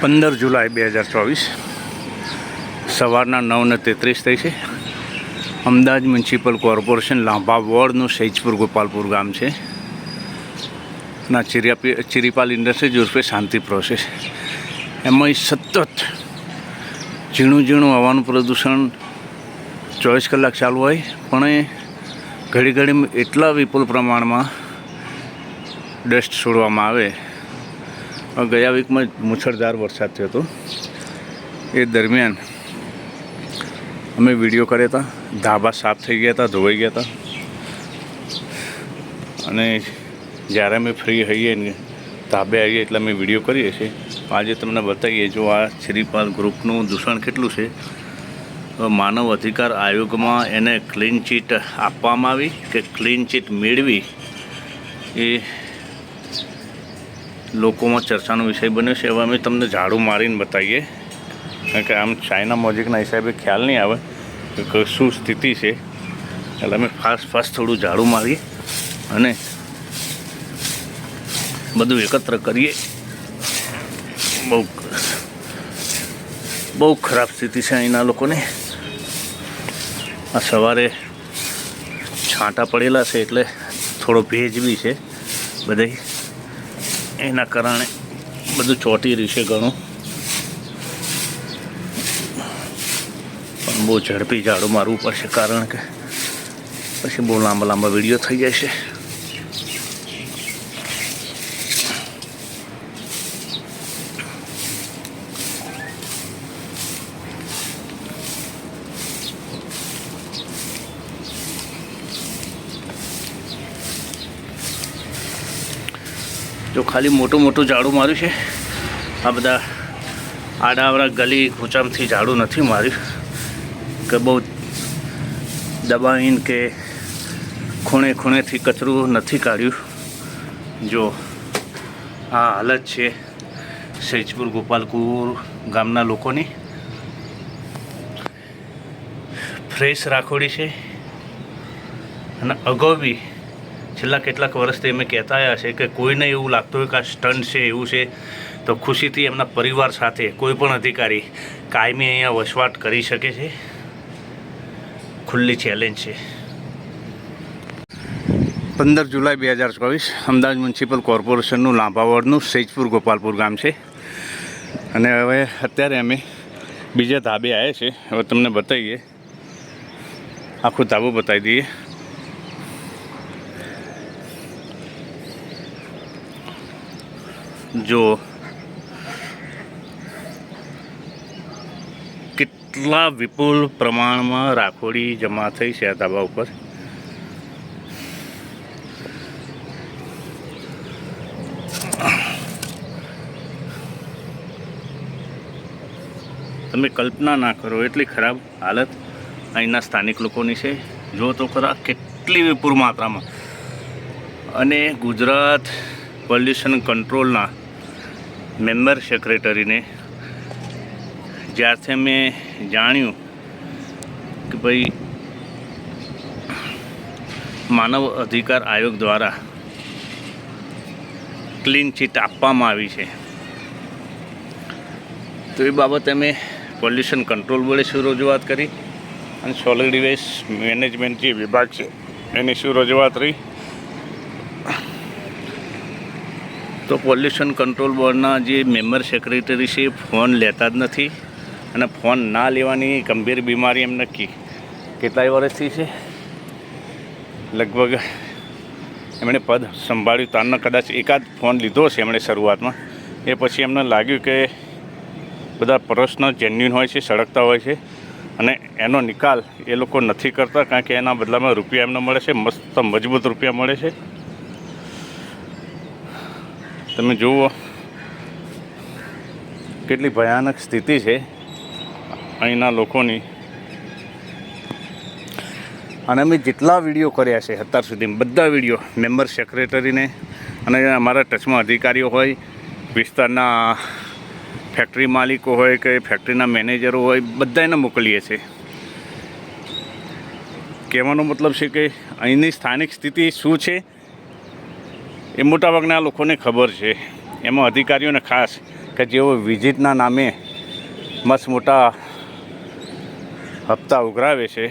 પંદર જુલાઈ બે હજાર ચોવીસ. સવારના નવને તેત્રીસ થઈ છે. અમદાવાદ મ્યુનિસિપલ કોર્પોરેશન લાંભા વોર્ડનું સૈજપુર ગોપાલપુર ગામ છે. ના, ચિરિયાપી, ચિરીપાલ ઇન્ડસ્ટ્રીઝ ઉર્ફે શાંતિ પ્રોસેસ. એમાં સતત ઝીણું ઝીણું હવાનું પ્રદૂષણ ચોવીસ કલાક ચાલુ હોય, પણ એ ઘડી ઘડી એટલા વિપુલ પ્રમાણમાં ડસ્ટ છોડવામાં આવે ગયા વીકમાં મુછળધાર વરસાદ થયો હતો. એ દરમિયાન અમે વીડિયો કર્યા હતા. ધાબા સાફ થઈ ગયા હતા, ધોવાઈ ગયા હતા. અને જ્યારે અમે ફ્રી હઈએ ને ધાબે આવીએ એટલે અમે વીડિયો કરીએ છીએ. આજે તમને બતાવીએ, જો આ શ્રીપાલ ગ્રુપનું દૂષણ કેટલું છે? માનવ અધિકાર આયોગમાં એને ક્લીન ચીટ આપવામાં આવી કે ક્લીન ચીટ મેળવી એ લોકોમાં ચર્ચાનો વિષય બન્યો છે, હવે અમે તમને ઝાડુ મારીને બતાવીએ. કારણ કે આમ ચાઇના મોજિકના હિસાબે ખ્યાલ નહીં આવે કે શું સ્થિતિ છે. એટલે અમે ફાસ્ટ ફાસ્ટ થોડું ઝાડુ મારીએ અને બધું એકત્ર કરીએ. બહુ બહુ ખરાબ સ્થિતિ છે અહીંના લોકોને. આ સવારે છાંટા પડેલા છે એટલે થોડો ભેજ બી છે. બધે એના કારણે બધું ચોંટી રહ્યું છે ઘણું. પણ બહુ ઝડપી ઝાડુ મારવું પડશે કારણ કે પછી બહુ લાંબા લાંબા વીડિયો થઈ જાય છે. જો ખાલી મોટું મોટું ઝાડું માર્યું છે. આ બધા આડાવડા ગલી કૂચામથી ઝાડું નથી માર્યું. કે બહુ દબાવીને કે ખૂણે ખૂણેથી કચરું નથી કાઢ્યું. જો આ હાલત છે સૈજપુર ગોપાલપુર ગામના લોકોની. ફ્રેશ રાખોડી છે. અને અગાઉ બી છેલ્લા કેટલાક વર્ષથી અમે કહેતા આવ્યા છે કે કોઈને એવું લાગતું હોય કે આ સ્ટન્ટ છે, એવું છે, તો ખુશીથી એમના પરિવાર સાથે કોઈ પણ અધિકારી કાયમી અહીંયા વસવાટ કરી શકે છે. ખુલ્લી ચેલેન્જ છે. પંદર જુલાઈ બે હજાર ચોવીસ અમદાવાદ મ્યુનિસિપલ કોર્પોરેશનનું સેજપુર સૈજપુર ગોપાલપુર ગામ છે. અને હવે અત્યારે અમે બીજા ધાબે આવ્યા છે હવે તમને બતાવીએ. આખું ધાબુ બતાવી દઈએ. જો કેટલા વિપુલ પ્રમાણમાં રાખોડી જમા થઈ છે આ ધાબા ઉપર? તમે કલ્પના ના કરો, એટલી ખરાબ હાલત અહીંના સ્થાનિક લોકોની છે. જો તો ખરા, કેટલી વિપુલ માત્રામાં. અને ગુજરાત પોલ્યુશન કંટ્રોલના મેમ્બર સેક્રેટરીને જ્યારથી મેં જાણ્યું કે ભાઈ માનવ અધિકાર આયોગ દ્વારા ક્લીન ચીટ આપવામાં આવી છે. તો એ બાબતે મેં પોલ્યુશન કંટ્રોલ બોર્ડે શું રજૂઆત કરી? અને સોલિડ વેસ્ટ મેનેજમેન્ટ જે વિભાગ છે, એની શું રજૂઆત રહી? તો પોલ્યુશન કંટ્રોલ બોર્ડના જે મેમ્બર સેક્રેટરી છે, ફોન લેતા જ નથી અને ફોન ના લેવાની ગંભીર બીમારી એમ નક્કી. કેટલાય વર્ષથી છે? લગભગ એમણે પદ સંભાળ્યું. તારનો કદાચ એકાદ ફોન લીધો છે એમણે શરૂઆતમાં. એ પછી એમને લાગ્યું કે બધા પ્રશ્ન જેન્યુન હોય છે, સળગતા હોય છે અને એનો નિકાલ એ લોકો નથી કરતા કારણ કે એના બદલામાં રૂપિયા એમને મળે છે, મસ્ત મજબૂત રૂપિયા મળે છે. તમે જુઓ. કેટલી ભયાનક સ્થિતિ છે અહીંના લોકોની. અને અમે જેટલા વીડિયો કર્યા છે અત્યાર સુધી બધા વીડિયો, મેમ્બર સેક્રેટરીને અને અમારા ટચમાં અધિકારીઓ હોય, વિસ્તારના ફેક્ટરી માલિકો હોય કે ફેક્ટરીના મેનેજરો હોય, બધાને મોકલીએ છીએ. કહેવાનો મતલબ છે કે અહીંની સ્થાનિક સ્થિતિ શું છે? એ મોટાભાગના લોકોને ખબર છે. એમાં અધિકારીઓને ખાસ કે જેઓ વિઝિટના નામે મસ્ત મોટા હપ્તા ઉઘરાવે છે